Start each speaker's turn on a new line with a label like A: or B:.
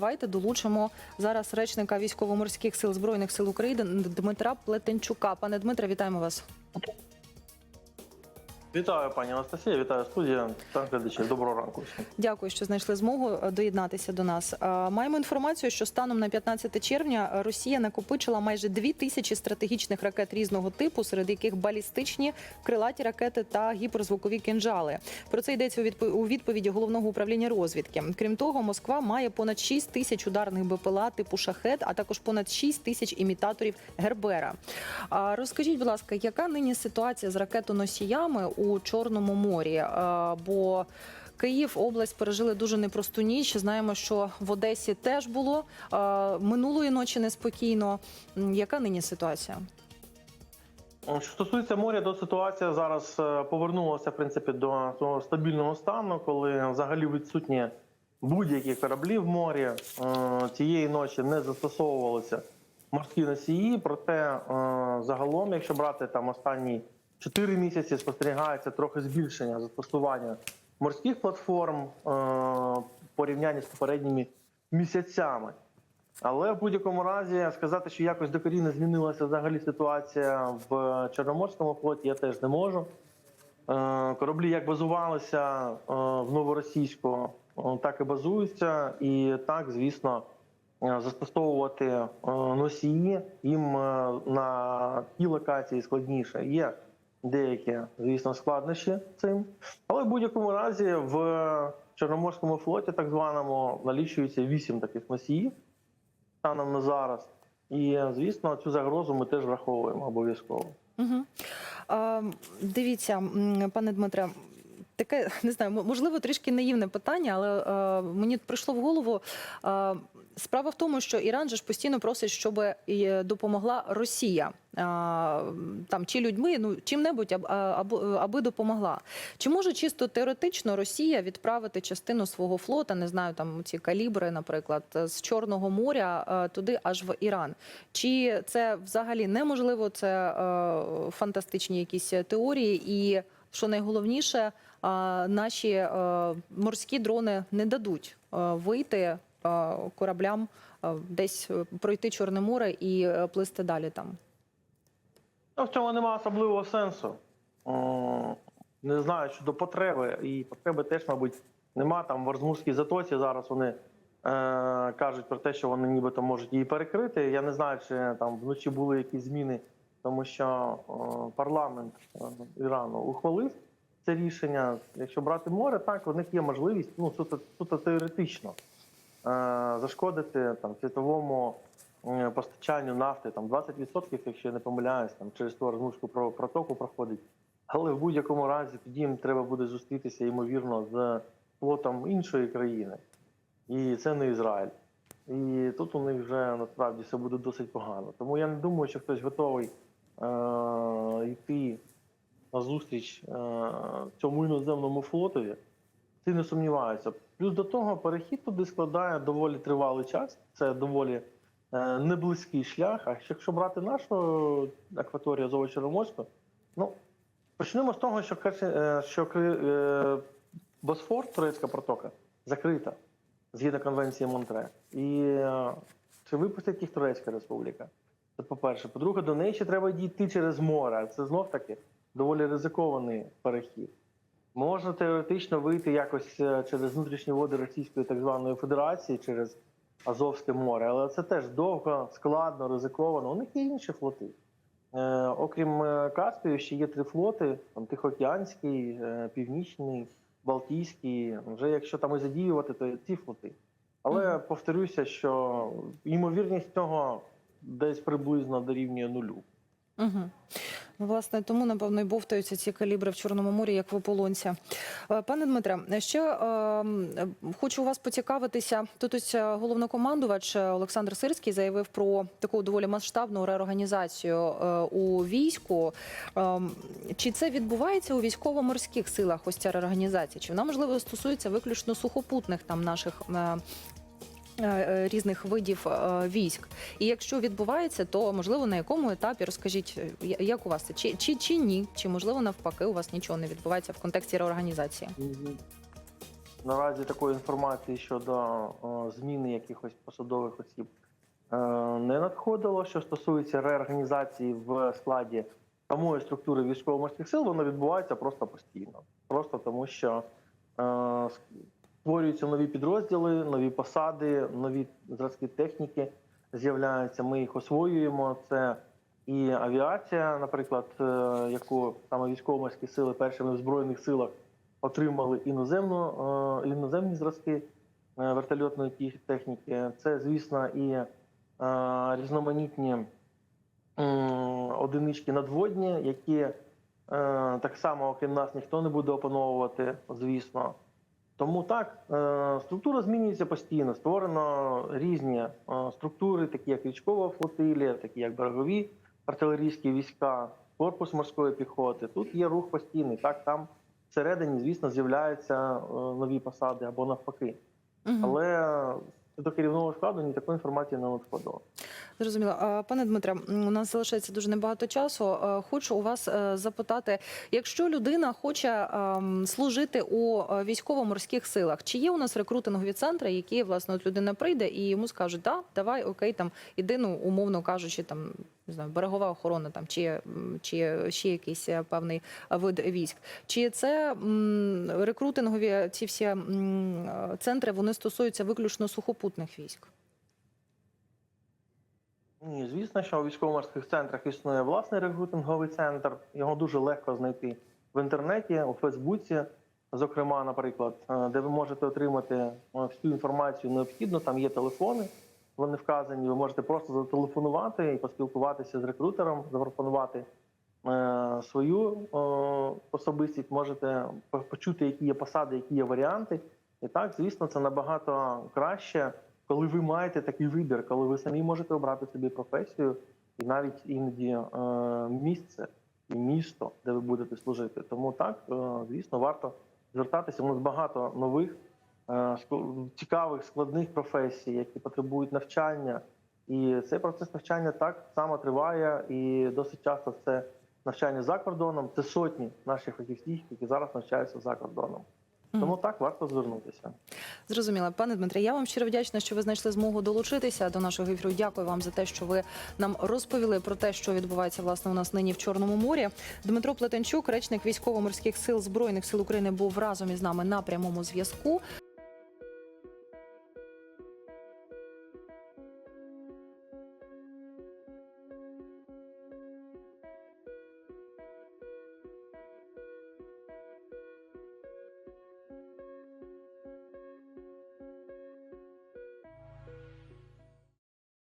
A: Давайте долучимо зараз речника військово-морських сил збройних сил України Дмитра Плетенчука. Пане Дмитре, вітаємо вас.
B: Вітаю, пані Анастасія, вітаю студія та глядачів. Доброго ранку.
A: Дякую, що знайшли змогу е, доєднатися до нас. Е, Маємо інформацію, що станом на 15 червня Росія накопичила майже дві тисячі стратегічних ракет різного типу, серед яких балістичні, крилаті ракети та гіперзвукові кинжали. Про це йдеться у відпо- відповіді головного управління розвідки. Крім того, Москва має понад 6 тисяч ударних БПЛА типу шахет, а також понад 6 тисяч імітаторів Гербера. Розкажіть, будь ласка, яка нині ситуація з ракетоносіями у Чорному морі? Бо Київ, область пережили дуже непросту ніч. Знаємо, що в Одесі теж було минулої ночі неспокійно. Яка нині ситуація?
B: Що стосується моря, то ситуація зараз е, повернулася в принципі до того стабільного стану, коли взагалі відсутні будь-які кораблі в морі. Е, Цієї ночі не застосовувалися морські носії. Проте е, загалом, якщо брати там останні 4 місяці, спостерігається трохи збільшення застосування морських платформ е, в порівнянні з попередніми місяцями. Але в будь-якому разі сказати, що якось докорінно змінилася взагалі ситуація в Чорноморському флоті, я теж не можу. Е, Кораблі як базувалися е, в новоросійську, так і базуються. І так, звісно, застосовувати носії їм на тій локації складніше. Є деякі, звісно, складнощі цим. Але в будь-якому разі в Чорноморському флоті, так званому, налічується вісім таких носіїв станом на зараз. І звісно, цю загрозу ми теж враховуємо обов'язково.
A: Угу. Дивіться, пане Дмитре. Таке не знаю, можливо, трішки наївне питання, але е, мені прийшло в голову. Е, справа в тому, що Іран же ж постійно просить, щоб допомогла Росія. Е, там чи людьми, ну чим-небудь, аб- а- аби, аби допомогла. Чи може чисто теоретично Росія відправити частину свого флота, не знаю, там ці калібри, наприклад, з Чорного моря е, туди аж в Іран? Чи це взагалі неможливо? Це е, фантастичні якісь теорії, і що найголовніше, е, наші е, морські дрони не дадуть е, вийти е, кораблям десь пройти Чорне море і плисти далі там.
B: Ну, в цьому немає особливого сенсу. Не знаю щодо потреби, і потреби теж, мабуть, нема. Там в Арзмурській затоці зараз вони е, кажуть про те, що вони нібито можуть її перекрити. Я не знаю, чи там вночі були якісь зміни, тому що е, парламент Ірану ухвалив це рішення. Якщо брати море, так у них є можливість, ну суто, суто теоретично е, зашкодити там світовому е, постачанню нафти там 20%, якщо я не помиляюсь, там через ту Арзмурську про- протоку проходить. Але в будь-якому разі тоді їм треба буде зустрітися ймовірно з флотом іншої країни, і це не Ізраїль. І тут у них вже насправді все буде досить погано. Тому я не думаю, що хтось готовий е- йти на зустріч е- цьому іноземному флотові. Ти не сумніваюся. Плюс до того, перехід туди складає доволі тривалий час. Це доволі е, неблизький шлях. А якщо брати нашу акваторію Азово-Чорноморську, ну почнемо з того, що е, що Босфор, турецька протока, закрита згідно конвенції Монтре. І чи випустить їх Турецька Республіка? Це по-перше. По-друге, до неї ще треба дійти через море. Це знов таки доволі ризикований перехід. Можна теоретично вийти якось е, через внутрішні води Російської так званої Федерації, через Азовське море, але це теж довго, складно, ризиковано. У них є інші флоти. Е, окрім е, Каспію, ще є три флоти: там Тихоокеанський, е, Північний, Балтійський. Вже якщо там і задіювати, то ці флоти. Але
A: Мгм.
B: повторюся, що ймовірність цього десь приблизно дорівнює нулю.
A: Угу. Ну, власне, тому, напевно, і бовтаються ці калібри в Чорному морі, як в ополонця. Е, Пане Дмитре, ще е, хочу у вас поцікавитися. Тут ось е, головнокомандувач е, Олександр Сирський заявив про таку доволі масштабну реорганізацію у війську. Е, чи це відбувається у військово-морських силах? Ось ця реорганізація? Чи вона можливо стосується виключно сухопутних там наших? Е, е, Різних видів е, військ, і якщо відбувається, то можливо на якому етапі розкажіть, як у вас це чи, чи, чи ні? Чи можливо навпаки у вас нічого не відбувається в контексті реорганізації?
B: наразі такої інформації щодо зміни якихось посадових осіб не надходило. Що стосується реорганізації в складі самої структури військово-морських сил, воно відбувається просто постійно. Просто тому, що створюються нові підрозділи, нові посади, нові зразки техніки з'являються. Ми їх освоюємо. Це і авіація, наприклад, е, яку саме військово-морські сили першими в збройних силах отримали іноземну, е, іноземні зразки е, вертольотної техніки. Це, звісно, і різноманітні одинички надводні, які так само, окрім нас, ніхто не буде опановувати, звісно. Тому так, е, структура змінюється постійно. Створено різні е, структури, такі як військова флотилія, такі як берегові артилерійські війська, корпус морської піхоти. Тут є рух постійний. Так, там всередині, звісно, з'являються е, нові посади або навпаки. Але до керівного складу ні такої інформації не надходило.
A: Зрозуміло. Пане Дмитре, у нас залишається дуже небагато часу. Хочу у вас е, запитати, якщо людина хоче ем, служити у е, військово-морських силах, чи є у нас рекрутингові центри, які власне от людина прийде і йому скажуть, да, давай, окей, там іди, ну умовно кажучи, там не знаю, берегова охорона, там чи, чи ще якийсь е, певний вид військ. Чи це рекрутингові ці всі центри вони стосуються виключно сухопутних військ?
B: Ні, звісно, що у військово-морських центрах існує власний рекрутинговий центр. Його дуже легко знайти в інтернеті, у Фейсбуці, зокрема, наприклад, е, де ви можете отримати е, всю інформацію необхідну. Там є телефони, вони вказані. Ви можете просто зателефонувати і поспілкуватися з рекрутером, запропонувати е, свою особистість. Можете почути, які є посади, які є варіанти. І так, звісно, це набагато краще, коли ви маєте такий вибір, коли ви самі можете обрати собі професію і навіть іноді е, місце і місто, де ви будете служити. Тому так, е, звісно, варто звертатися. У нас багато нових е, цікавих складних професій, які потребують навчання. І цей процес навчання так само триває, і досить часто це навчання за кордоном. Це сотні наших фахівців, які зараз навчаються за кордоном. Тому так варто звернутися.
A: Зрозуміло, пане Дмитре. Я вам щиро вдячна, що ви знайшли змогу долучитися до нашого ефіру. Дякую вам за те, що ви нам розповіли про те, що відбувається власне у нас нині в Чорному морі. Дмитро Плетенчук, речник військово-морських сил збройних сил України, був разом із нами на прямому зв'язку.